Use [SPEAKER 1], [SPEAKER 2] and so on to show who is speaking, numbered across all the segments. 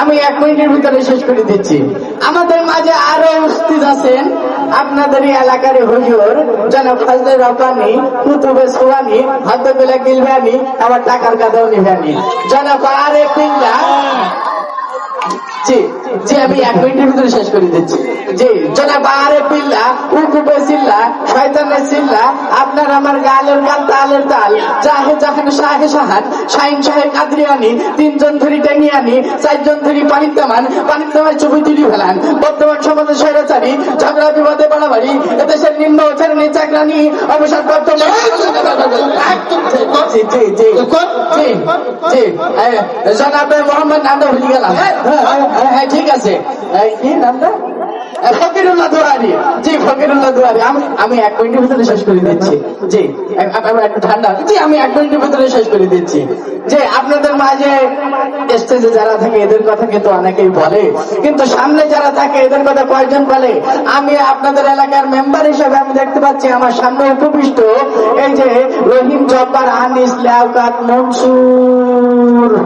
[SPEAKER 1] আমি এক মিনিটের ভিতরে শেষ করে দিচ্ছি। আমাদের মাঝে আরও উপস্থিত আছেন আপনাদের এলাকার হুজুর, জনাব ফাজলে রব্বানি, কুতুবে সোয়ানি হাদ্দুল্লাহ গিলবানি, আমার টাকার কাদাও নিবানি জনাব আরে পিল্লা ছবি তুলি ফেলান বর্তমান সমাজে স্বৈরাচারী ঝগড়া বিবাদে বাড়াবাড়ি এদেশের নিম্ন শ্রেণি চাকরানি অবসর হ্যাঁ, জনাব মোহাম্মদ নামটা ভুলে গেলাম হ্যাঁ হ্যাঁ, হ্যাঁ ঠিক আছে কি নামটা ফকিরুল্লাহ জি আমি আমি এক মিনিটের ভিতরে শেষ করে দিচ্ছি। জি এক- এক- একটু ঠান্ডা। জি আমি এক মিনিটের ভিতরে শেষ করে দিচ্ছি। যে আপনাদের মাঝে স্টেজে যারা থাকে এদের কথা কিন্তু অনেকেই বলে। কিন্তু সামনে যারা থাকে এদের কথা কয়জন বলে। আমি আপনাদের এলাকার মেম্বার হিসেবে আমি দেখতে পাচ্ছি আমার সামনে উপবিষ্ট এই যে রহিম জব্বার আনিস লিয়াকত মনসুর।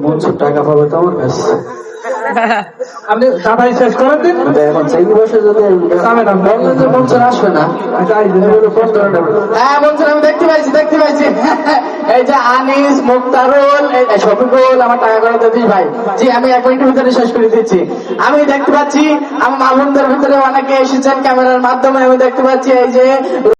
[SPEAKER 1] মনসুর টাকা পাবে তো আমার কাছে।
[SPEAKER 2] আপনি দাদাই শেষ করে দিন।
[SPEAKER 1] এখন সেই বসে যদি
[SPEAKER 2] দামে দাম
[SPEAKER 1] বললেন যে আসবে না।
[SPEAKER 2] আচ্ছা, এই যে,
[SPEAKER 1] ফোন করে হ্যাঁ মনসুর আমি দেখতে পাইছি দেখতে পাইছি। এই যে আনিস মুক্তারুল এই এই শফিকুল আমার টাকা করে দিস ভাই। জি আমি এক মিনিটের ভিতরে শেষ করে দিচ্ছি। আমি দেখতে পাচ্ছি আমার মামুনদের ভিতরে অনেকে এসেছেন ক্যামেরার মাধ্যমে আমি দেখতে পাচ্ছি এই যে